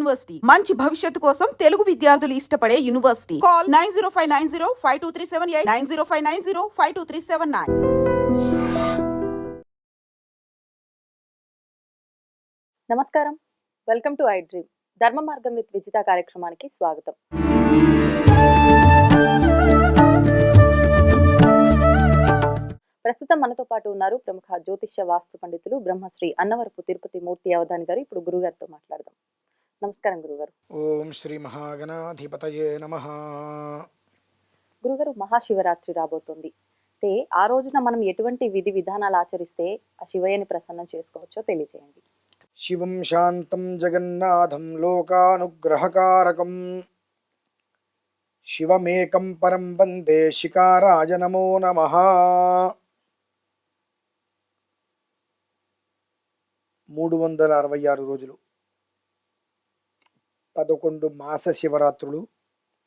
University. మంచి భవిష్యత్తు కోసం తెలుగు విద్యార్థులు ఇష్టపడే university. Call nine zero five nine zero five two three seven eight nine zero five nine zero five two three seven nine. నమస్కారం. Welcome to I dream. ధర్మ మార్గం with Vijitha కార్యక్రమానికి స్వాగతం. ప్రస్తుతం మనతో పాటు ఉన్నారు ప్రముఖ జ్యోతిష్య వాస్తు పండితులు బ్రహ్మశ్రీ అన్నవరపు తిరుపతి మూర్తి అవధాని గారు. ఇప్పుడు గురుగారితో మాట్లాడదాం. నమస్కారం గురుగారు. ఓం శ్రీ మహాగణాధిపతయే నమ. గురుగారు మహాశివరాత్రి రాబోతోంది. అయితే ఆ రోజున మనం ఎటువంటి విధి విధానాలు ఆచరిస్తే ఆ శివయ్యని ప్రసన్నం చేసుకోవచ్చో తెలియజేయండి శివం శాంతం జగన్నాథం లోకానుగ్రహకారకం. శివమేకం పరం వందే శికారాయ నమో నమ. మూడు వందల అరవై ఆరు రోజులు. పదకొండు మాస శివరాత్రులు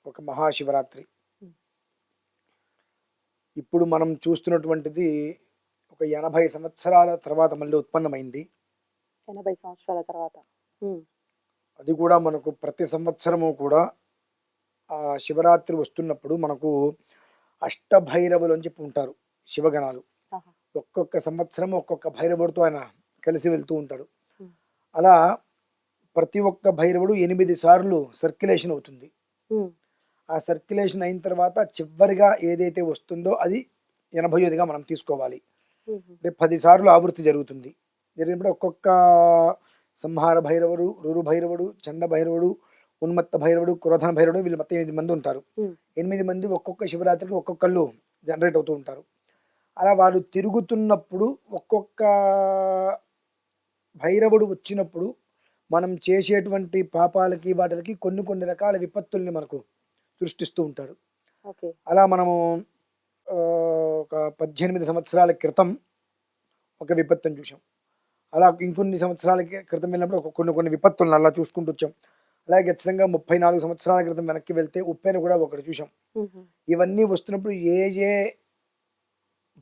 ఒక మహాశివరాత్రి. ఇప్పుడు మనం చూస్తున్నటువంటిది ఒక ఎనభై సంవత్సరాల తర్వాత మళ్ళీ ఉత్పన్నమైంది. ఎనభై సంవత్సరాల తర్వాత. అది కూడా మనకు ప్రతి సంవత్సరము కూడా ఆ శివరాత్రి వస్తున్నప్పుడు మనకు అష్టభైరవులు అని చెప్పి ఉంటారు శివగణాలు. ఒక్కొక్క సంవత్సరం ఒక్కొక్క భైరవుడితో ఆయన కలిసి వెళ్తూ ఉంటాడు. అలా ప్రతి ఒక్క భైరవుడు ఎనిమిది సార్లు సర్క్యులేషన్ అవుతుంది. ఆ సర్క్యులేషన్ అయిన తర్వాత చివరిగా ఏదైతే వస్తుందో అది ఎనభై ఐదుగా మనం తీసుకోవాలి. అంటే పది సార్లు ఆవృత్తి జరుగుతుంది. జరిగినప్పుడు ఒక్కొక్క సంహార భైరవుడు రురు భైరవుడు చండ భైరవుడు ఉన్మత్త భైరవుడు క్రోధన భైరవుడు వీళ్ళు మొత్తం ఎనిమిది మంది ఉంటారు. ఎనిమిది మంది ఒక్కొక్క శివరాత్రికి ఒక్కొక్కళ్ళు జనరేట్ అవుతూ ఉంటారు. అలా వాళ్ళు తిరుగుతున్నప్పుడు ఒక్కొక్క భైరవుడు వచ్చినప్పుడు మనం చేసేటువంటి పాపాలకి వాటికి కొన్ని కొన్ని రకాల విపత్తుల్ని మనకు సృష్టిస్తూ ఉంటాడు. అలా మనము ఒక పద్దెనిమిది సంవత్సరాల క్రితం ఒక విపత్తుని చూసాం అలా ఇంకొన్ని సంవత్సరాల క్రితం వెళ్ళినప్పుడు ఒక కొన్ని కొన్ని విపత్తులను అలా చూసుకుంటూ వచ్చాం. అలాగే ఖచ్చితంగా ముప్పై నాలుగు సంవత్సరాల క్రితం వెనక్కి వెళ్తే ఉప్పెను కూడా ఒకటి చూసాం ఇవన్నీ వస్తున్నప్పుడు ఏ ఏ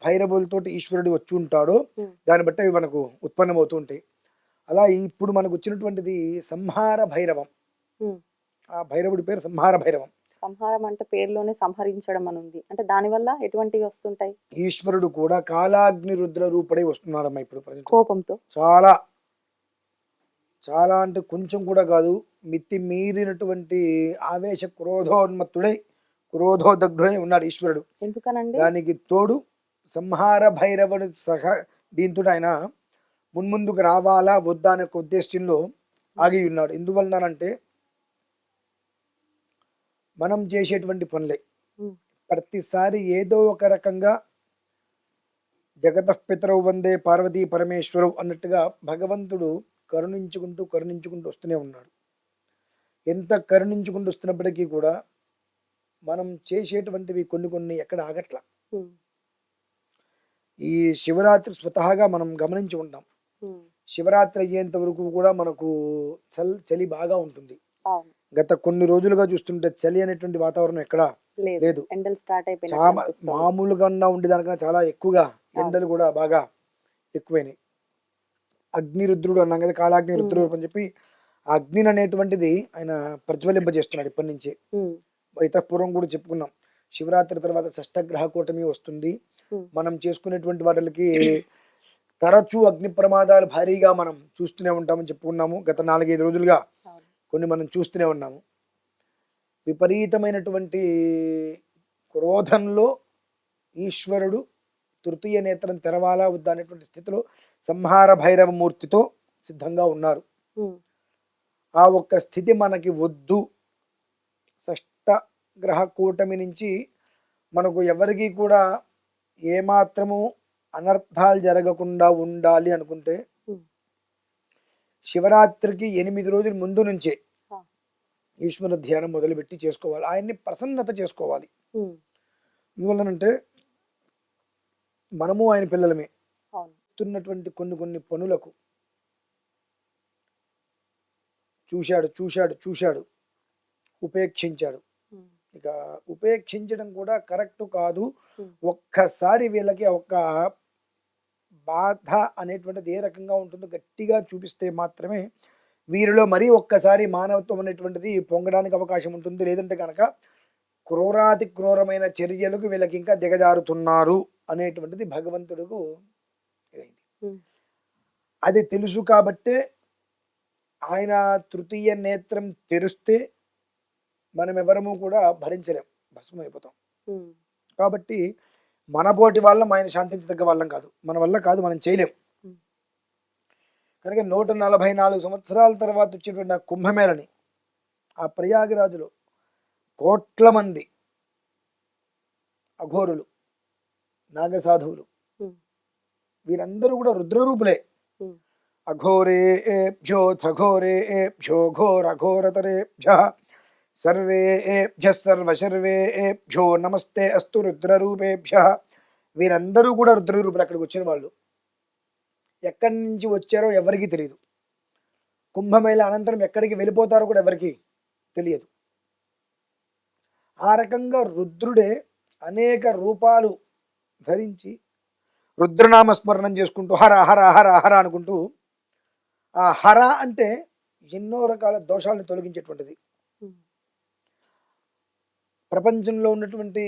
భైరవులతోటి ఈశ్వరుడు వచ్చి ఉంటాడో దాన్ని బట్టి అవి మనకు ఉత్పన్నమవుతూ ఉంటాయి. అలా ఇప్పుడు మనకు వచ్చినటువంటిది సంహార భైరవం. ఆ భైరవుడి పేరు సంహార భైరవం సంహారం అంటే పేరులోనే సంహరించడం అని ఉంది అంటే దానివల్ల ఎటువంటివి వస్తుంటాయి? ఈశ్వరుడు కూడా కాలాగ్ని రుద్ర రూపడై వస్తున్నాడమ్మా ఇప్పుడు కోపంతో? చాలా. చాలా అంటే కొంచెం కూడా కాదు. మితి మీరినటువంటి ఆవేశ క్రోధోన్మత్తుడై క్రోధోదగ్ధుడై ఉన్నాడు ఈశ్వరుడు. ఎందుకనండి? దానికి తోడు సంహార భైరవుడు సహ దీంతో ఆయన మున్ముందుకు రావాలా వద్దా అనే ఒక ఉద్దేశంలో ఆగి ఉన్నాడు. ఎందువలనంటే మనం చేసేటువంటి పనులే. ప్రతిసారి ఏదో ఒక రకంగా జగతపితరవు వందే పార్వతీ పరమేశ్వరవు అన్నట్టుగా భగవంతుడు కరుణించుకుంటూ కరుణించుకుంటూ వస్తూనే ఉన్నాడు. ఎంత కరుణించుకుంటూ వస్తున్నప్పటికీ కూడా మనం చేసేటువంటివి కొన్ని కొన్ని ఎక్కడ ఆగట్ల. ఈ శివరాత్రి స్వతహాగా మనం గమనించి ఉంటాం. శివరాత్రి అయ్యేంత వరకు కూడా మనకు చల్ చలి బాగా ఉంటుంది. గత కొన్ని రోజులుగా చూస్తుంటే చలి అనేటువంటి వాతావరణం ఎక్కడ లేదు. మామూలుగా ఉన్న ఉండేదానికన్నా చాలా ఎక్కువగా ఎండలు కూడా బాగా ఎక్కువైనాయి. అగ్నిరుద్రుడు అన్నాం కదా కాలాగ్ని రుద్రుడు అని చెప్పి ఆ అగ్నిని అనేటువంటిది ఆయన ప్రజ్వలింపజేస్తున్నాడు ఇప్పటి నుంచి. పూర్వం కూడా చెప్పుకున్నాం. శివరాత్రి తర్వాత షష్టగ్రహ కూటమి వస్తుంది. మనం చేసుకునేటువంటి వాటికి తరచూ అగ్ని ప్రమాదాలు భారీగా మనం చూస్తూనే ఉంటామని చెప్పుకున్నాము. గత నాలుగైదు రోజులుగా. కొన్ని మనం చూస్తూనే ఉన్నాము. విపరీతమైనటువంటి క్రోధంలో ఈశ్వరుడు తృతీయ నేత్రం తెరవాలా వద్దా అనేటువంటి స్థితిలో సంహార భైరవ మూర్తితో సిద్ధంగా ఉన్నారు. ఆ ఒక్క స్థితి మనకి వద్దు. షష్ట గ్రహ కూటమి నుంచి మనకు ఎవరికి కూడా ఏమాత్రము అనర్థాలు జరగకుండా ఉండాలి అనుకుంటే శివరాత్రికి ఎనిమిది రోజుల ముందు నుంచే. ఈశ్వర ధ్యానం మొదలుపెట్టి చేసుకోవాలి. ఆయన్ని ప్రసన్నత చేసుకోవాలి. ఎందువల్లనంటే మనము ఆయన పిల్లలమే. అవును. చేస్తున్నటువంటి కొన్ని కొన్ని పనులకు చూశాడు చూశాడు చూశాడు ఉపేక్షించాడు. ఇక ఉపేక్షించడం కూడా కరెక్ట్ కాదు. ఒక్కసారి వీళ్ళకి ఒక బాధ అనేటువంటిది ఏ రకంగా ఉంటుందో గట్టిగా చూపిస్తే మాత్రమే వీరిలో మరీ ఒక్కసారి మానవత్వం అనేటువంటిది పొంగడానికి అవకాశం ఉంటుంది. లేదంటే కనుక క్రూరాతి క్రూరమైన చర్యలకు వీళ్ళకి ఇంకా దిగజారుతున్నారు అనేటువంటిది భగవంతుడుకు. అది తెలుసు కాబట్టే ఆయన తృతీయ నేత్రం తెరిస్తే మనం ఎవరము కూడా భరించలేం. భస్మం అయిపోతాం కాబట్టి మన పోటీ వాళ్ళం ఆయన శాంతించదగ్గ వాళ్ళం కాదు మన వల్ల కాదు మనం చేయలేం. కనుక నూట నలభై నాలుగు సంవత్సరాల తర్వాత వచ్చేటువంటి ఆ కుంభమేళని ఆ ప్రయాగరాజులో కోట్ల మంది అఘోరులు నాగసాధువులు. వీరందరూ కూడా రుద్రరూపులే Hmm. అఘోరేభ్యోథ ఘోరేభ్యో ఘోరఘోరతరేభ్య సర్వేభ్య సర్వశర్వేభ్యో నమస్తే అస్తు రుద్రరూపేభ్య. వీరందరూ కూడా రుద్రరూపులు అక్కడికి వచ్చిన వాళ్ళు. ఎక్కడి నుంచి వచ్చారో ఎవరికీ తెలియదు. కుంభమేళ అనంతరం ఎక్కడికి వెళ్ళిపోతారో కూడా ఎవరికి తెలియదు. ఆ రకంగా రుద్రుడే అనేక రూపాలు ధరించి రుద్రనామ స్మరణం చేసుకుంటూ హర హర హర హర అనుకుంటూ ఆ హర అంటే ఎన్నో రకాల దోషాలను తొలగించేటువంటిది. ప్రపంచంలో ఉన్నటువంటి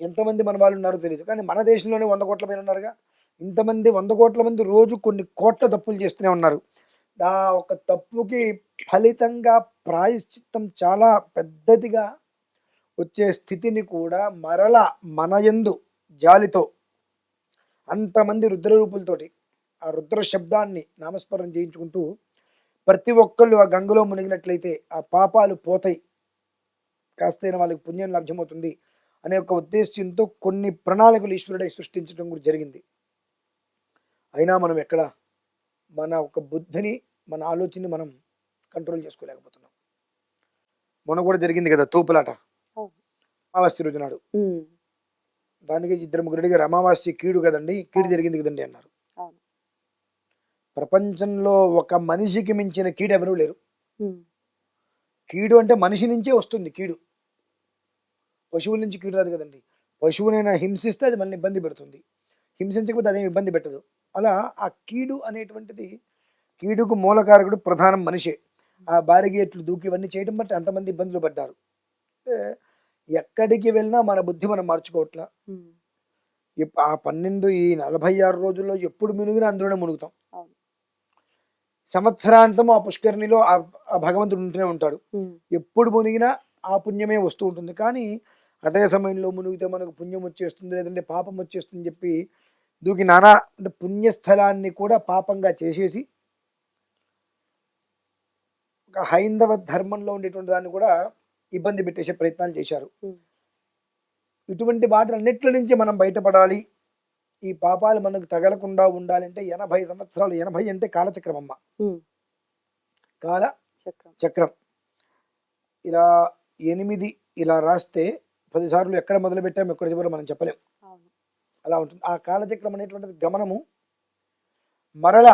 ఎంతమంది మన వాళ్ళు ఉన్నారో తెలియదు కానీ మన దేశంలోనే వంద కోట్ల పైన ఉన్నారుగా. ఇంతమంది వంద కోట్ల మంది రోజు కొన్ని కోట్ల తప్పులు చేస్తూనే ఉన్నారు. ఆ ఒక తప్పుకి ఫలితంగా ప్రాయశ్చిత్తం చాలా పెద్దదిగా వచ్చే స్థితిని కూడా మరల మనయందు జాలితో అంతమంది రుద్ర రూపులతోటి ఆ రుద్ర శబ్దాన్ని నామస్మరణ చేయించుకుంటూ ప్రతి ఒక్కళ్ళు ఆ గంగలో మునిగినట్లయితే ఆ పాపాలు పోతాయి. కాస్తైనా వాళ్ళకి పుణ్యం లభ్యమవుతుంది అనే ఒక ఉద్దేశ్యంతో కొన్ని ప్రణాళికలు ఈశ్వరుడై సృష్టించడం కూడా జరిగింది. అయినా మనం ఎక్కడ మన ఒక బుద్ధిని మన ఆలోచనని మనం కంట్రోల్ చేసుకోలేకపోతున్నాం. మొన్న కూడా జరిగింది కదా తోపులాట. అమావాస్య రోజు నాడు. దానికి ఇద్దరు ముగ్గురు అడిగారు అమావాస్య కీడు కదండి కీడు. జరిగింది కదండి అన్నారు. ప్రపంచంలో ఒక మనిషికి మించిన కీడు ఎవరూ లేరు. కీడు అంటే మనిషి నుంచే వస్తుంది కీడు. పశువుల నుంచి కీడు రాదు కదండి. పశువునైనా హింసిస్తే అది మనల్ని ఇబ్బంది పెడుతుంది. హింసించకపోతే అదేం ఇబ్బంది పెట్టదు. అలా ఆ కీడు అనేటువంటిది కీడుకు మూలకారకుడు ప్రధానం మనిషే. ఆ బారిగేట్లు దూకి ఇవన్నీ చేయడం బట్టి అంతమంది ఇబ్బందులు పడ్డారు. ఎక్కడికి వెళ్ళినా మన బుద్ధి మనం మార్చుకోవట్లా. ఆ పన్నెండు ఈ నలభై ఆరు రోజుల్లో ఎప్పుడు మునిగినా అందులోనే మునుగుతాం. సంవత్సరాంతం ఆ పుష్కరిణిలో ఆ భగవంతుడు ఉంటూనే ఉంటాడు. ఎప్పుడు మునిగినా ఆ పుణ్యమే వస్తూ ఉంటుంది. కానీ అదే సమయంలో మునిగితే మనకు పుణ్యం వచ్చేస్తుంది లేదంటే పాపం వచ్చేస్తుంది చెప్పి దూకి నానా అంటే పుణ్యస్థలాన్ని కూడా పాపంగా చేసేసి ఒక హైందవ ధర్మంలో ఉండేటువంటి దాన్ని కూడా ఇబ్బంది పెట్టేసే ప్రయత్నాలు చేశారు. ఇటువంటి వాటిలన్నిటి నుంచి మనం బయటపడాలి. ఈ పాపాలు మనకు తగలకుండా ఉండాలంటే ఎనభై సంవత్సరాలు ఎనభై అంటే కాలచక్రం అమ్మ కాల చక్రం. చక్రం. ఇలా ఎనిమిది ఇలా రాస్తే పదిసార్లు ఎక్కడ మొదలు పెట్టాము ఎక్కడ చివరి మనం చెప్పలేం. అవును. అలా ఉంటుంది. ఆ కాలచక్రం అనేటువంటిది గమనము మరల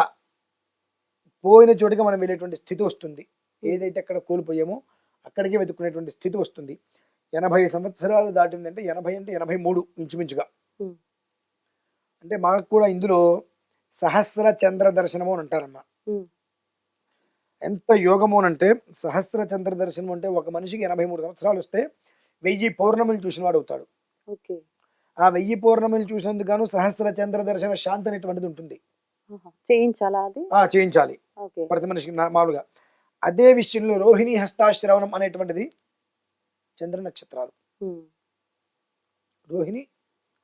పోయిన చోటికి మనం వెళ్ళేటువంటి స్థితి వస్తుంది. ఏదైతే అక్కడ కోల్పోయామో అక్కడికే వెతుక్కునేటువంటి స్థితి వస్తుంది. ఎనభై సంవత్సరాలు దాటిందంటే ఎనభై అంటే ఎనభై మూడు ఇంచుమించుగా. అంటే మనకు కూడా ఇందులో సహస్ర చంద్ర దర్శనము అని అంటారమ్మా. ఎంత యోగము అని అంటే సహస్ర చంద్ర దర్శనం అంటే ఒక మనిషికి ఎనభై మూడు సంవత్సరాలు వస్తే వెయ్యి పౌర్ణములు చూసిన వాడు అవుతాడు ఆ వెయ్యి పౌర్ణములు చూసినందుకు గాను సహస్ర చంద్ర దర్శన శాంతి అనేటువంటిది ఉంటుంది. చేయించాలా అది? చేయించాలి. ప్రతి మనిషికి మామూలుగా. అదే విషయంలో రోహిణి హస్తాశ్రవణం అనేటువంటిది చంద్ర నక్షత్రాలు. రోహిణి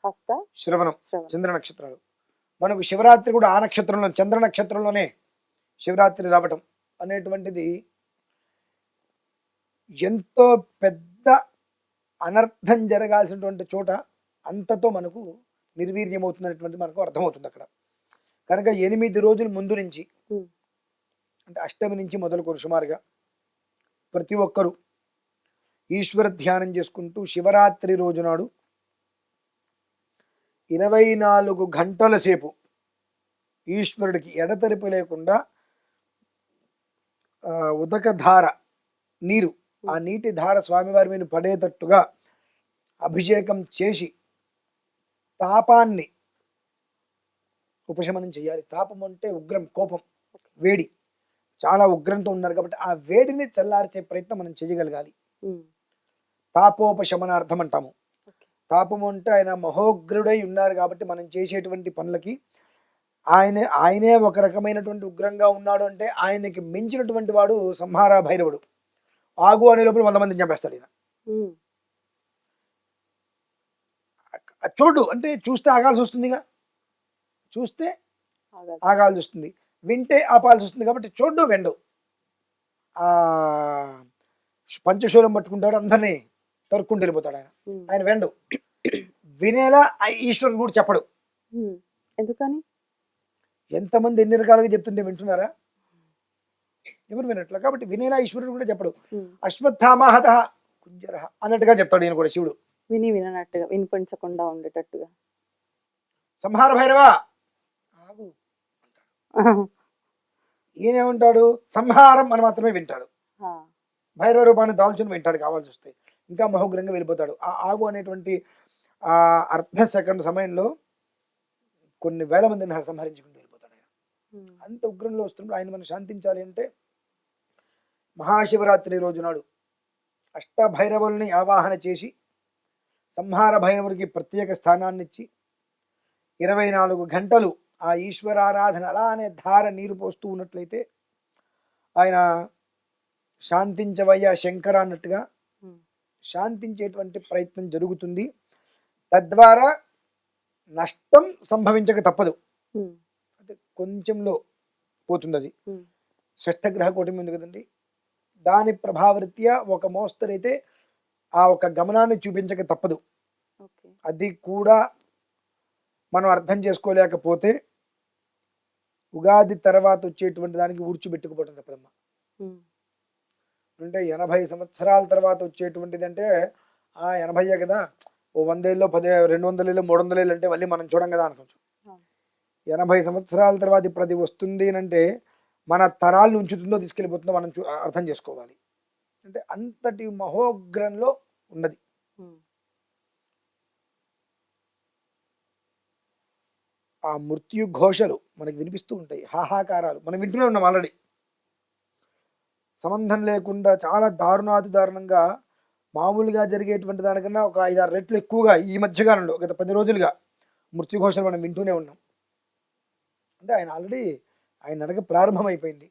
హస్త శ్రవణం శ్రవణం. చంద్ర నక్షత్రాలు. మనకు శివరాత్రి కూడా ఆ నక్షత్రంలో చంద్ర నక్షత్రంలోనే శివరాత్రి రావటం అనేటువంటిది ఎంతో పెద్ద అనర్థం జరగాల్సినటువంటి చోట అంతతో మనకు నిర్వీర్యమవుతున్నటువంటి మనకు అర్థమవుతుంది అక్కడ. కనుక ఎనిమిది రోజుల ముందు నుంచి అంటే అష్టమి నుంచి మొదలుకొని సుమారుగా ప్రతి ఒక్కరూ ఈశ్వర ధ్యానం చేసుకుంటూ శివరాత్రి రోజు నాడు ఇరవై నాలుగు గంటల సేపు ఈశ్వరుడికి ఎడతెరిపి లేకుండా ఆ, ఉదక ధార నీరు ఆ నీటి ధార స్వామివారి మీద పడేటట్టుగా అభిషేకం చేసి తాపాన్ని ఉపశమనం చేయాలి. తాపం అంటే ఉగ్రం కోపం వేడి. చాలా ఉగ్రంతో ఉన్నారు కాబట్టి ఆ వేడిని చల్లార్చే ప్రయత్నం మనం చేయగలగాలి. తాపోపశమనార్థం అంటాము. తాపము అంటే ఆయన మహోగ్రుడై ఉన్నారు కాబట్టి మనం చేసేటువంటి పనులకి ఆయన ఆయనే ఒక రకమైనటువంటి ఉగ్రంగా ఉన్నాడు అంటే ఆయనకి మించినటువంటి వాడు సంహార భైరవుడు ఆగు అనే లోపల వంద మందిని చంపేస్తాడు ఈయన. చూడు అంటే చూస్తే ఆగాల్సి వస్తుందిగా. చూస్తే ఆగాలి. ఆగాల్సి వస్తుంది. వింటే ఆపాల్సి వస్తుంది కాబట్టి చూడు వెండు. ఆ పంచశూలం పట్టుకుంటాడు అందరినీ తరుక్కుంటూ వెళ్ళిపోతాడు ఆయన. ఆయన వెండు. వినేలా ఈశ్వరుడు కూడా చెప్పడు. ఎందుకని? ఎంతమంది ఎన్ని రకాలుగా చెప్తుంటే వింటున్నారా? ఎవరు వినట్లా కాబట్టి వినేలా ఈశ్వరుడు కూడా చెప్పడు. అశ్వత్థామహత కుంజర అన్నట్టుగా చెప్తాడు ఈయన కూడా శివుడు. విని విననట్టుగా వినిపించకుండా ఉండేటట్టుగా. సంహార భైరవ! ఆగు ఈయనేమంటాడు? సంహారం అని మాత్రమే వింటాడు. భైరవ రూపాన్ని దాల్చుని వింటాడు కావాల్సి వస్తే ఇంకా మహోగ్రంగా వెళ్ళిపోతాడు. ఆ ఆగు అనేటువంటి ఆ అర్ధ సెకండ్ సమయంలో కొన్ని వేల మందిని సంహరించుకుంటూ వెళ్ళిపోతాడు ఆయన ఉమ్. అంత ఉగ్రంలో వస్తున్నప్పుడు ఆయన మనం శాంతించాలి అంటే మహాశివరాత్రి రోజు నాడు అష్టభైరవుల్ని ఆవాహన చేసి సంహార భైరవుడికి ప్రత్యేక స్థానాన్ని ఇచ్చి ఇరవై నాలుగు గంటలు ఆ ఈశ్వరారాధన అలానే ధార నీరు పోస్తూ ఉన్నట్లయితే ఆయన శాంతించవయ్యా శంకర అన్నట్టుగా. శాంతించేటువంటి ప్రయత్నం జరుగుతుంది. తద్వారా నష్టం సంభవించక తప్పదు. కొంచెంలో పోతుంది అది. షష్టగ్రహ కూటమి ఉంది కదండి దాని ప్రభావరీత్యా ఒక మోస్తరైతే ఆ ఒక గమనాన్ని చూపించక తప్పదు అది కూడా మనం అర్థం చేసుకోలేకపోతే ఉగాది తర్వాత వచ్చేటువంటి దానికి ఊడ్చిపెట్టుకుపోవడం తప్పదమ్మా. అంటే ఎనభై సంవత్సరాల తర్వాత వచ్చేటువంటిది అంటే ఆ ఎనభైయే కదా ఓ వందేళ్ళు పదే రెండు వందలేళ్ళు మూడు వందలేళ్ళు అంటే మళ్ళీ మనం చూడం కదా అనుకోవచ్చు. ఎనభై సంవత్సరాల తర్వాత ఇప్పుడు అది వస్తుంది అని అంటే మన తరాలను ఉంచుతుందో తీసుకెళ్ళిపోతుందో మనం చూ అర్థం చేసుకోవాలి. అంటే అంతటి మహోగ్రంలో ఉన్నది. ఆ మృత్యు ఘోషలు మనకి వినిపిస్తూ ఉంటాయి. హాహాకారాలు. మనం వింటూనే ఉన్నాం ఆల్రెడీ. సంబంధం లేకుండా చాలా దారుణాతి దారుణంగా మామూలుగా జరిగేటువంటి దానికన్నా ఒక ఐదారు రెట్లు ఎక్కువగా ఈ మధ్యకాలంలో గత పది రోజులుగా మృత్యుఘోషలు మనం వింటూనే ఉన్నాం. అంటే ఆయన ఆల్రెడీ ఆయన నడక ప్రారంభమైపోయింది.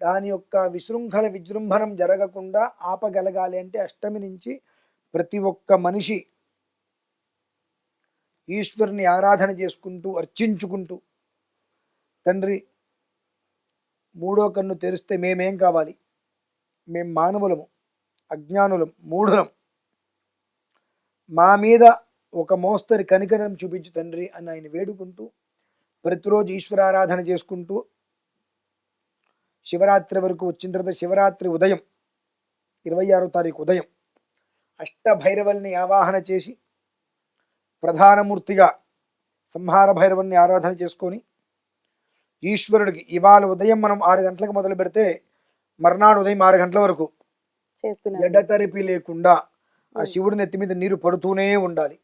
దాని యొక్క విశృంఖల విజృంభణం జరగకుండా ఆపగలగాలి అంటే అష్టమి నుంచి ప్రతి ఒక్క మనిషి ఈశ్వరుని ఆరాధన చేసుకుంటూ అర్చించుకుంటూ తండ్రి మూడో కన్ను తెరిస్తే మేమేం కావాలి? మేం మానవులము అజ్ఞానులం మూఢులం. మా మీద ఒక మోస్తరి కనికరం చూపించు తండ్రి అని ఆయన వేడుకుంటూ ప్రతిరోజు ఈశ్వరారాధన చేసుకుంటూ శివరాత్రి వరకు వచ్చిన తర్వాత శివరాత్రి ఉదయం ఇరవై ఆరో తారీఖు ఉదయం అష్టభైరవల్ని ఆవాహన చేసి ప్రధానమూర్తిగా సంహార భైరవుని ఆరాధన చేసుకొని ఈశ్వరుడికి ఇవాళ ఉదయం మనం ఆరు గంటలకు మొదలు పెడితే మర్నాడు ఉదయం ఆరు గంటల వరకు. ఎడతెరిపి లేకుండా ఆ. శివుడి నెత్తి మీద నీరు పడుతూనే ఉండాలి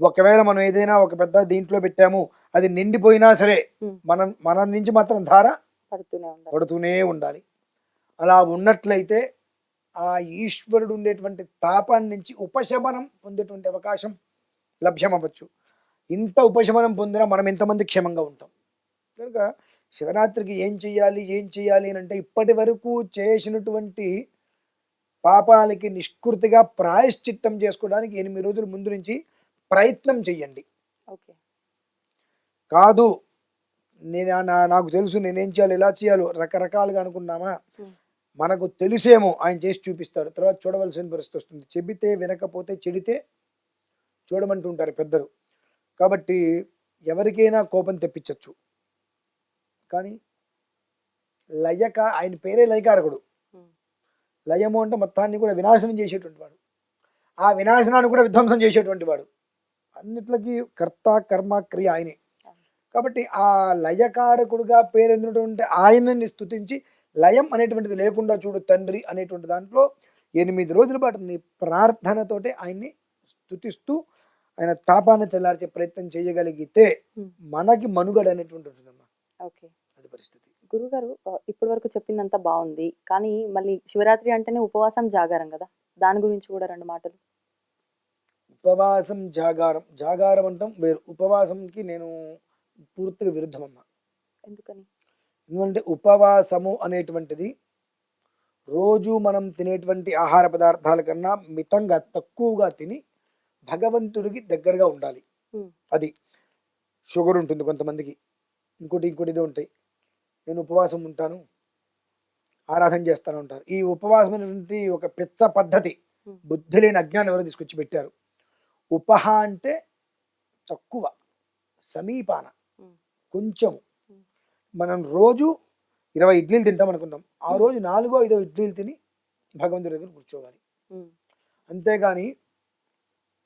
ఒకవేళ మనం ఏదైనా ఒక పెద్ద దీంట్లో పెట్టాము అది నిండిపోయినా సరే. మనం మన నుంచి మాత్రం ధార పడుతూనే ఉండాలి. పడుతూనే ఉండాలి. అలా ఉన్నట్లయితే ఆ ఈశ్వరుడు ఉండేటువంటి తాపాన్ని నుంచి ఉపశమనం పొందేటువంటి అవకాశం లభ్యమవ్వచ్చు. ఇంత ఉపశమనం పొందినా మనం ఎంతమంది క్షేమంగా ఉంటాం? కనుక శివరాత్రికి ఏం చెయ్యాలి ఏం చెయ్యాలి అని అంటే ఇప్పటి వరకు చేసినటువంటి పాపాలకి నిష్కృతిగా ప్రాయశ్చిత్తం చేసుకోవడానికి ఎనిమిది రోజుల ముందు నుంచి ప్రయత్నం చెయ్యండి. ఓకే. కాదు నేను నా- నాకు తెలుసు నేనేం చేయాలి ఎలా చేయాలో రకరకాలుగా అనుకున్నామా. మనకు తెలిసేమో ఆయన చేసి చూపిస్తాడు తర్వాత చూడవలసిన పరిస్థితి వస్తుంది. చెబితే వినకపోతే చెడితే చూడమంటుంటారు పెద్దలు. కాబట్టి ఎవరికైనా కోపం తెప్పించవచ్చు కానీ లయక ఆయన పేరే లయకారకుడు. లయము అంటే మొత్తాన్ని కూడా వినాశనం చేసేటువంటి వాడు. ఆ వినాశనాన్ని కూడా విధ్వంసం చేసేటువంటి వాడు. అన్నిట్లకి కర్త కర్మ క్రియ ఆయనే. కాబట్టి ఆ లయకారకుడుగా పేరొందినటువంటి ఆయనని స్తుతించి లయం అనేటువంటిది లేకుండా చూడు తండ్రి అనేటువంటి దాంట్లో ఎనిమిది రోజుల పాటు నీ ప్రార్థనతోటి ఆయన్ని స్తుతిస్తూ ఆయన తాపాన్ని చల్లార్చే ప్రయత్నం చేయగలిగితే. మనకి మనుగడ అనేటువంటి ఉంటుందమ్మా. ఓకే. అది పరిస్థితి. గురుగారు ఇప్పటి వరకు చెప్పిందంతా బాగుంది. కానీ మళ్ళీ శివరాత్రి అంటేనే ఉపవాసం జాగారం కదా? దాని గురించి కూడా రెండు మాటలు. ఉపవాసం జాగారం జాగారం అంటాం వేరు. ఉపవాసంకి నేను పూర్తిగా విరుద్ధం అమ్మ ఎందుకని? ఎందుకంటే ఉపవాసము అనేటువంటిది రోజు మనం తినేటువంటి ఆహార పదార్థాల కన్నా మితంగా తక్కువగా తిని భగవంతుడికి దగ్గరగా ఉండాలి. అది షుగర్ ఉంటుంది కొంతమందికి. ఇంకోటి ఇంకోటి ఇదో ఉంటాయి. నేను ఉపవాసం ఉంటాను ఆరాధన చేస్తాను ఉంటారు ఈ ఉపవాసం అనేటువంటి ఒక పెచ్చ పద్ధతి. బుద్ధి లేని అజ్ఞానం ఎవరో తీసుకొచ్చి పెట్టారు. ఉపహ అంటే తక్కువ సమీపాన. కొంచెం. Hmm. మనం రోజు ఇరవై ఇడ్లీలు తింటాం అనుకుందాం. ఆ రోజు నాలుగో ఐదో ఇడ్లీలు తిని భగవంతుడి దగ్గర కూర్చోవాలి. అంతేగాని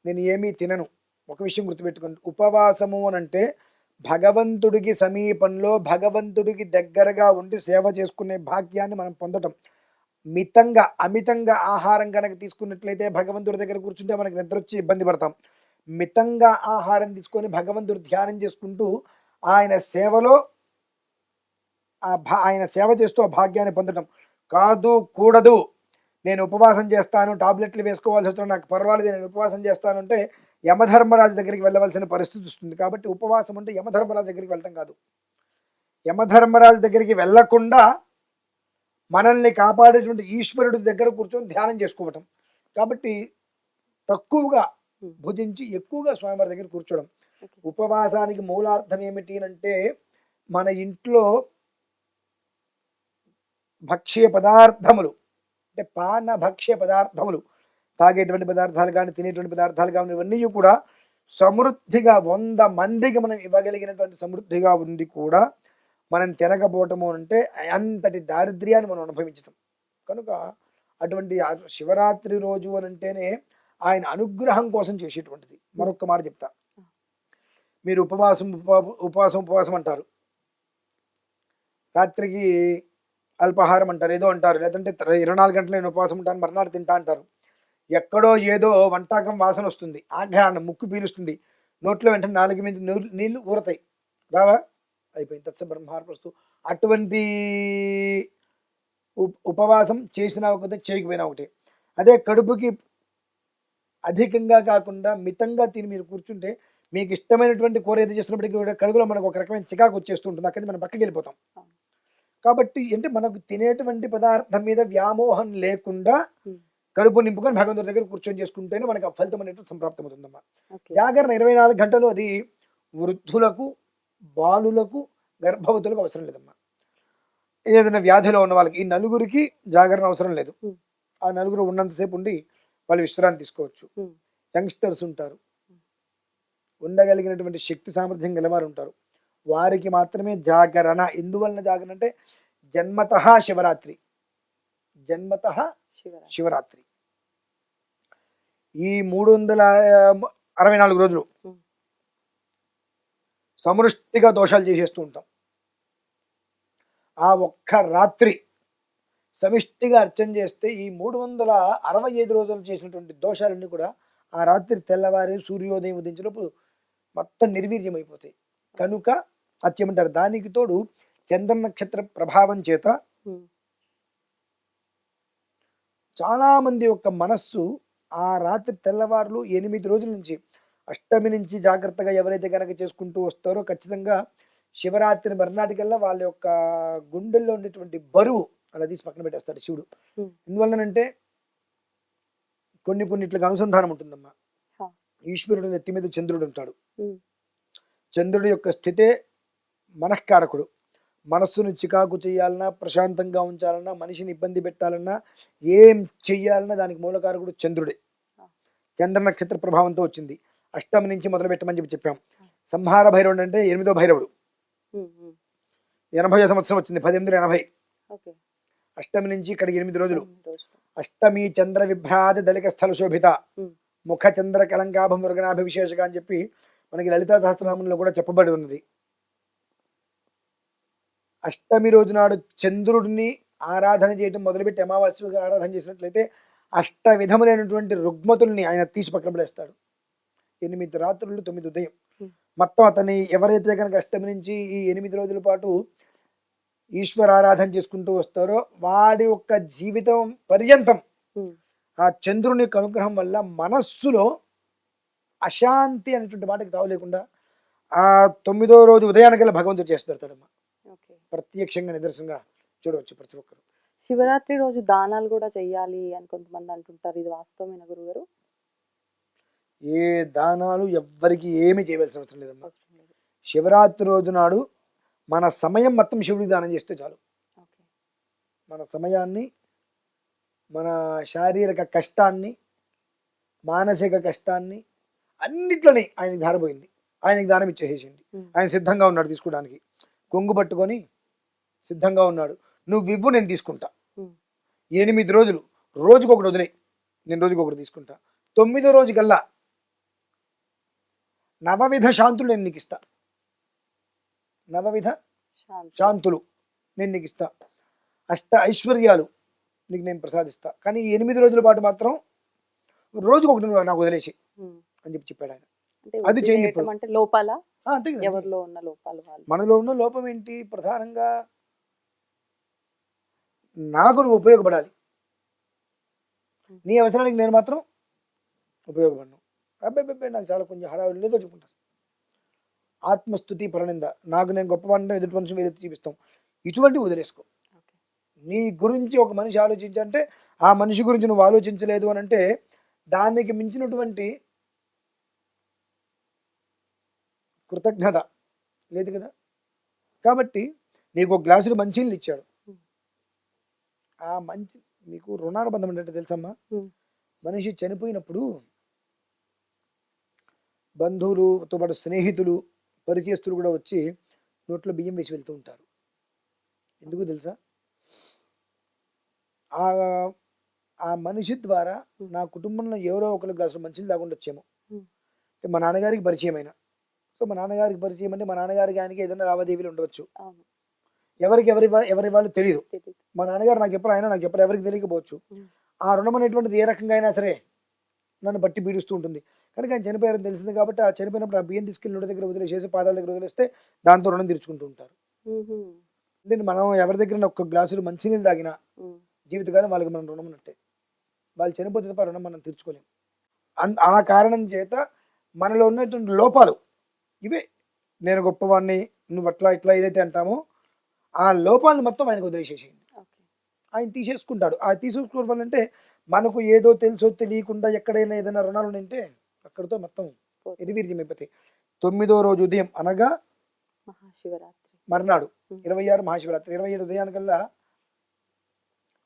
నేను ఏమీ తినను. ఒక విషయం గుర్తుపెట్టుకోండి. ఉపవాసము అని అంటే భగవంతుడికి సమీపంలో భగవంతుడికి దగ్గరగా ఉండి సేవ చేసుకునే భాగ్యాన్ని మనం పొందటం. మితంగా అమితంగా ఆహారం కనుక తీసుకున్నట్లయితే భగవంతుడి దగ్గర కూర్చుంటే మనకి నిద్ర వచ్చి ఇబ్బంది పడతాం. మితంగా ఆహారం తీసుకొని భగవంతుడు ధ్యానం చేసుకుంటూ ఆయన సేవలో ఆ భా ఆయన సేవ చేస్తూ ఆ భాగ్యాన్ని పొందటం. కాదు కూడదు. నేను ఉపవాసం చేస్తాను టాబ్లెట్లు వేసుకోవాల్సి వచ్చిన నాకు పర్వాలేదు నేను ఉపవాసం చేస్తాను అంటే యమధర్మరాజు దగ్గరికి వెళ్ళవలసిన పరిస్థితి వస్తుంది. కాబట్టి ఉపవాసం అంటే యమధర్మరాజు దగ్గరికి వెళ్ళటం కాదు. యమధర్మరాజు దగ్గరికి వెళ్ళకుండా మనల్ని కాపాడేటువంటి ఈశ్వరుడి దగ్గర కూర్చొని ధ్యానం చేసుకోవటం. కాబట్టి తక్కువగా భుజించి ఎక్కువగా స్వామివారి దగ్గర కూర్చోవడం. ఉపవాసానికి మూలార్థం ఏమిటి అంటే మన ఇంట్లో భక్ష్య పదార్థములు అంటే పాన భక్ష్య పదార్థములు తాగేటువంటి పదార్థాలు కానీ తినేటువంటి పదార్థాలు కానీ ఇవన్నీ కూడా సమృద్ధిగా వంద మందికి మనం ఇవ్వగలిగినటువంటి సమృద్ధిగా ఉంది కూడా మనం తినకపోవటము అంటే అంతటి దారిద్ర్యాన్ని మనం అనుభవించటం. కనుక అటువంటి శివరాత్రి రోజు అని అంటేనే ఆయన అనుగ్రహం కోసం చేసేటువంటిది. మరొక మాట చెప్తా. మీరు ఉపవాసం ఉప- ఉపవాసం ఉపవాసం అంటారు. రాత్రికి అల్పాహారం అంటారు ఏదో అంటారు. లేదంటే ఇరవై నాలుగు గంటలు నేను ఉపవాసం ఉంటాను మర్నాడు తింటా అంటారు. ఎక్కడో ఏదో వంటాకం వాసన వస్తుంది. ఆఘ్రాణ ముక్కు పీలుస్తుంది. నోట్లో వెంటనే నాలుగు మీద నీళ్ళు నీళ్ళు ఊరతాయి. రావా? అయిపోయింది. తత్స బ్రహ్మార్పస్తు అటువంటి ఉప్- ఉపవాసం చేసినా ఒకటే చేయకపోయినా ఒకటే. అదే కడుపుకి అధికంగా కాకుండా మితంగా తిని మీరు కూర్చుంటే మీకు ఇష్టమైనటువంటి కూర ఏది చేస్తున్నప్పటికీ కూడా కడుపులో మనకు ఒక రకమైన చికాకు వచ్చేస్తూ ఉంటుంది. అక్కడి మనం పక్కకి వెళ్ళిపోతాం. కాబట్టి అంటే మనకు తినేటువంటి పదార్థం మీద వ్యామోహం లేకుండా. కడుపు నింపుకొని భగవంతుడి దగ్గర కూర్చొని చేసుకుంటేనే మనకు ఆ ఫలితం అనేటువంటి సంప్రాప్తమవుతుందమ్మా. ఓకే. జాగరణ ఇరవై నాలుగు గంటలు అది వృద్ధులకు బాలులకు గర్భవతులకు అవసరం లేదమ్మా. ఏదైనా వ్యాధిలో ఉన్న వాళ్ళకి ఈ నలుగురికి జాగరణ అవసరం లేదు. ఆ నలుగురు ఉన్నంతసేపు ఉండి వాళ్ళు విశ్రాంతి తీసుకోవచ్చు. యంగ్స్టర్స్ ఉంటారు. ఉండగలిగినటువంటి శక్తి సామర్థ్యం గలవారు ఉంటారు. వారికి మాత్రమే జాగరణ. ఎందువలన జాగరణ అంటే జన్మత శివరాత్రి. జన్మత శివరాత్రి. ఈ మూడు వందల అరవై నాలుగు రోజులు. సమృష్టిగా దోషాలు చేసేస్తూ ఉంటాం. ఆ ఒక్క రాత్రి సమిష్టిగా అర్చన చేస్తే ఈ మూడు వందల అరవై ఐదు రోజులు చేసినటువంటి దోషాలన్నీ కూడా ఆ రాత్రి తెల్లవారి సూర్యోదయం ఉదించినప్పుడు మొత్తం నిర్వీర్యమైపోతాయి. కనుక అత్యమంటారు దానికి తోడు చంద్ర నక్షత్ర ప్రభావం చేత ఉమ్, చాలా మంది యొక్క మనస్సు ఆ రాత్రి తెల్లవారులు ఎనిమిది రోజుల నుంచి అష్టమి నుంచి జాగ్రత్తగా ఎవరైతే కనుక చేసుకుంటూ వస్తారో ఖచ్చితంగా శివరాత్రి మర్నాటికల్లా వాళ్ళ యొక్క గుండెల్లో ఉండేటువంటి బరువు అలా తీసి పక్కన పెట్టేస్తాడు శివుడు. ఎందువల్లనంటే కొన్ని కొన్నిట్లకు అనుసంధానం ఉంటుందమ్మా. ఈశ్వరుడు నెత్తి మీద చంద్రుడు ఉంటాడు. చంద్రుడి యొక్క స్థితే మనఃకారకుడు. మనస్సును చికాకు చేయాలన్నా ప్రశాంతంగా ఉంచాలన్నా మనిషిని ఇబ్బంది పెట్టాలన్నా ఏం చెయ్యాలన్నా దానికి మూలకారకుడు చంద్రుడే. చంద్ర నక్షత్ర ప్రభావంతో వచ్చింది. అష్టమి నుంచి మొదలు పెట్టమని చెప్పి చెప్పాం. సంహార భైరవుడు అంటే ఎనిమిదో భైరవుడు. ఎనభై సంవత్సరం వచ్చింది పద్దెనిమిది ఎనభై. అష్టమి నుంచి ఇక్కడికి ఎనిమిది రోజులు. అష్టమి చంద్ర విభ్రాత దళిక స్థల శోభిత. ముఖ చంద్ర కలంకాభ మృగనాభ విశేషగా అని చెప్పి మనకి లలితా సహస్రనామంలో కూడా చెప్పబడి ఉన్నది. అష్టమి రోజు నాడు చంద్రుడిని ఆరాధన చేయటం మొదలుపెట్టి అమావాస్యగా ఆరాధన చేసినట్లయితే అష్ట విధములైనటువంటి రుగ్మతుల్ని ఆయన తీసి పక్కన పడేస్తాడు. ఎనిమిది రాత్రులు తొమ్మిది ఉదయం. మొత్తం అతని ఎవరైతే కనుక అష్టమి నుంచి ఈ ఎనిమిది రోజుల పాటు ఈశ్వరారాధన చేసుకుంటూ వస్తారో వాడి యొక్క జీవితం పర్యంతం ఆ చంద్రుని యొక్క అనుగ్రహం వల్ల మనస్సులో అశాంతి అనేటువంటి మాటకి తావు లేకుండా ఆ తొమ్మిదో రోజు ఉదయానికల్లా భగవంతుడు చేసి పెడతాడమ్మా. ఓకే. ప్రత్యక్షంగా నిదర్శనంగా చూడవచ్చు ప్రతి ఒక్కరు. శివరాత్రి రోజు దానాలు కూడా చెయ్యాలి అని కొంతమంది అంటుంటారు. ఇది వాస్తవమైన గురుగారు ఏ దానాలు ఎవ్వరికి ఏమి చేయవలసిన అవసరం లేదమ్మా. శివరాత్రి రోజు నాడు మన సమయం మొత్తం శివుడికి దానం చేస్తే చాలు. మన సమయాన్ని మన శారీరక కష్టాన్ని మానసిక కష్టాన్ని అన్నిట్లోని ఆయనకి ధారపోయింది. ఆయనకి దానం ఇచ్చేసేసింది. ఆయన సిద్ధంగా ఉన్నాడు తీసుకోవడానికి. కొంగు పట్టుకొని సిద్ధంగా ఉన్నాడు. నువ్వు ఇవ్వు నేను తీసుకుంటా. ఎనిమిది రోజులు రోజుకి ఒకటి వదిలే నేను రోజుకి ఒకటి తీసుకుంటా. తొమ్మిదో రోజు కల్లా నవవిధ శాంతులు నేను నీకు ఇస్తా. నవవిధ శాంతి శాంతులు నేను నీకు ఇస్తా. అష్ట ఐశ్వర్యాలు నీకు నేను ప్రసాదిస్తా. కానీ ఎనిమిది రోజుల పాటు మాత్రం రోజుకి ఒకటి నాకు వదిలేసి అని చెప్పి చెప్పాడు ఆయన. అది చేయండి లోపాల? ఎవరిలో ఉన్న లోపాలు మనలో ఉన్న లోపం ఏంటి? ప్రధానంగా నాకు నువ్వు ఉపయోగపడాలి. నీ అవసరానికి నేను మాత్రం ఉపయోగపడను. అబ్బాయి అబ్బాయి నాకు చాలా కొంచెం హడావిడి లేదో చెప్పుకుంటాను ఆత్మస్థుతి పరనింద. నాకు నేను గొప్ప వంట ఎదుటి మనిషి మీద చూపిస్తాం. ఇటువంటివి వదిలేసుకో. నీ గురించి ఒక మనిషి ఆలోచించంటే ఆ మనిషి గురించి నువ్వు ఆలోచించలేదు అని అంటే దానికి మించినటువంటి కృతజ్ఞత లేదు కదా? కాబట్టి నీకు ఒక గ్లాసులు మంచినీళ్ళు ఇచ్చాడు. ఆ మంచి మీకు రుణానుబంధం అంటే తెలుసమ్మా. మనిషి చనిపోయినప్పుడు బంధువులుతో పాటు స్నేహితులు పరిచయస్తులు కూడా వచ్చి నోట్లో బియ్యం వేసి వెళ్తూ ఉంటారు. ఎందుకు తెలుసా? ఆ ఆ మనిషి ద్వారా నా కుటుంబంలో ఎవరో ఒకరు గ్లాసులు మంచిలు తాకుండా వచ్చేమో. అంటే మా నాన్నగారికి పరిచయమైన సో మా నాన్నగారికి పరిచయం అంటే మా నాన్నగారికి ఆయనకి ఏదైనా లావాదేవీలు ఉండవచ్చు. ఎవరికి ఎవరి ఎవరి వాళ్ళు తెలియదు మా నాన్నగారు నాకు చెప్పరు ఆయన నాకు చెప్పరు ఎవరికి తెలియకపోవచ్చు. ఆ రుణం అనేటువంటిది ఏ రకంగా అయినా సరే నన్ను బట్టి పీడిస్తూ ఉంటుంది. కనుక ఆయన చనిపోయారని తెలిసింది కాబట్టి ఆ చనిపోయినప్పుడు ఆ బియ్యం తీసుకెళ్ళి నోటి దగ్గర వదిలేసేసి పాదాల దగ్గర వదిలేస్తే దాంతో రుణం తీర్చుకుంటూ ఉంటారు అంటే మనం ఎవరి దగ్గర ఒక్క గ్లాసులు మంచినీళ్ళు తాగినా జీవితకాలం వాళ్ళకి మనం రుణం ఉన్నట్టే. వాళ్ళు చనిపోతే తప్ప ఆ రుణం మనం తీర్చుకోలేం. అన్ ఆ కారణం చేత మనలో ఉన్నటువంటి లోపాలు ఇవే. నేను గొప్పవాడిని నువ్వు అట్లా ఇట్లా ఏదైతే అంటామో ఆ లోపాలను మొత్తం ఆయనకు వదిలేసేసేయండి. ఆయన తీసేసుకుంటాడు. ఆ అంటే మనకు ఏదో తెలుసో తెలియకుండా ఎక్కడైనా ఏదైనా రుణాలు ఉంటే అక్కడితో మొత్తం అయిపోతాయి. తొమ్మిదో రోజు ఉదయం అనగా మహాశివరాత్రి. మర్నాడు. ఇరవై ఆరు మహాశివరాత్రి. ఇరవై ఏడు ఉదయానికల్లా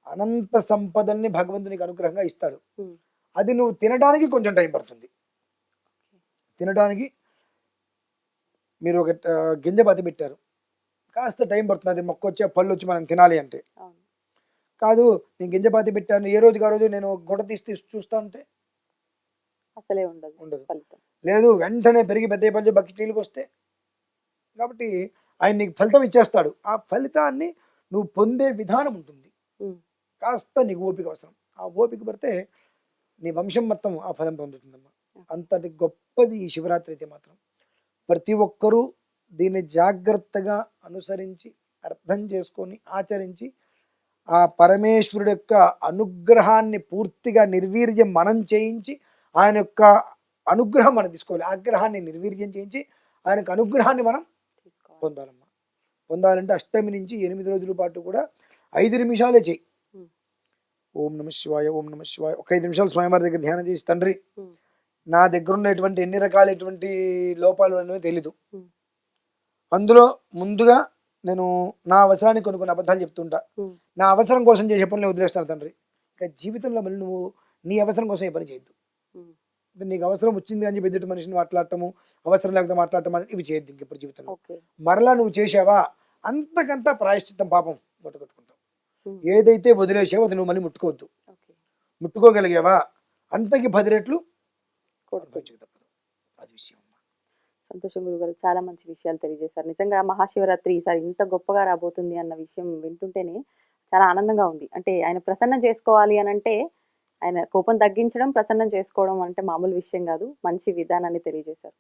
అనంత సంపదల్ని భగవంతునికి అనుగ్రహంగా ఇస్తాడు. అది నువ్వు తినడానికి కొంచెం టైం పడుతుంది. తినడానికి మీరు ఒక గింజ బతి పెట్టారు. కాస్త టైం పడుతుంది. అది మొక్క వచ్చి ఆ పళ్ళు వచ్చి మనం తినాలి అంటే. కాదు నేను గింజ పాతి పెట్టాను. ఏ రోజుకి ఆ రోజు నేను గొడవ తీసి తీసి చూస్తా అంటే అసలే ఉండదు ఉండదు. ఫలితం. లేదు వెంటనే పెరిగి పెద్ద పళ్ళు బకెట్ నీళ్ళకి వస్తే కాబట్టి ఆయన నీకు ఫలితం ఇచ్చేస్తాడు. ఆ ఫలితాన్ని నువ్వు పొందే విధానం ఉంటుంది. కాస్త నీకు ఓపిక అవసరం. ఆ ఓపిక పడితే నీ వంశం మొత్తం ఆ ఫలం పొందుతుందమ్మా. అంతటి గొప్పది ఈ శివరాత్రి అయితే మాత్రం. ప్రతి ఒక్కరూ దీన్ని జాగ్రత్తగా అనుసరించి అర్థం చేసుకొని ఆచరించి ఆ పరమేశ్వరుడు యొక్క అనుగ్రహాన్ని పూర్తిగా నిర్వీర్యం మనం చేయించి ఆయన యొక్క అనుగ్రహం మనం తీసుకోవాలి. ఆగ్రహాన్ని నిర్వీర్యం చేయించి ఆయన యొక్క అనుగ్రహాన్ని మనం పొందాలమ్మా. పొందాలంటే అష్టమి నుంచి ఎనిమిది రోజుల పాటు కూడా ఐదు నిమిషాలే ఉమ్, ఓం నమ శివాయ ఓం నమ శివాయ. ఒక ఐదు నిమిషాలు స్వామివారి దగ్గర ధ్యానం చేసి తండ్రి నా దగ్గర ఉన్నటువంటి ఎన్ని రకాలైనటువంటి లోపాలు అనేవి తెలీదు. అందులో ముందుగా నేను నా అవసరానికి కొన్ని కొన్ని అబద్ధాలు చెప్తుంటా. నా అవసరం కోసం చేసే పనులు వదిలేస్తాను తండ్రి. ఇంకా జీవితంలో మళ్ళీ నువ్వు నీ అవసరం కోసం ఏ పని చేయొద్దు. నీకు అవసరం వచ్చింది అని చెప్పి ఎదుటి మనిషిని మాట్లాడటము అవసరం లేకపోతే మాట్లాడటం అనేది ఇవి చేయొద్దు ఇంకెప్పుడు జీవితంలో. ఓకే. మరలా నువ్వు చేసావా? అంతకంతా ప్రాయశ్చిత్తం పాపం ముట్టుకొట్టుకుంటావు ఏదైతే వదిలేసావో అది నువ్వు మళ్ళీ ముట్టుకోవద్దు. ఓకే. ముట్టుకోగలిగావా? అంతకి పది రెట్లు అది విషయం అమ్మా. సంతోషం గురుగారు చాలా మంచి విషయాలు తెలియజేశారు. నిజంగా మహాశివరాత్రి ఈసారి ఇంత గొప్పగా రాబోతుంది అన్న విషయం వింటుంటేనే చాలా ఆనందంగా ఉంది. అంటే ఆయన ప్రసన్నం చేసుకోవాలి అని అంటే ఆయన కోపం తగ్గించడం ప్రసన్నం చేసుకోవడం అంటే మామూలు విషయం కాదు. మంచి విధానాన్ని తెలియజేశారు.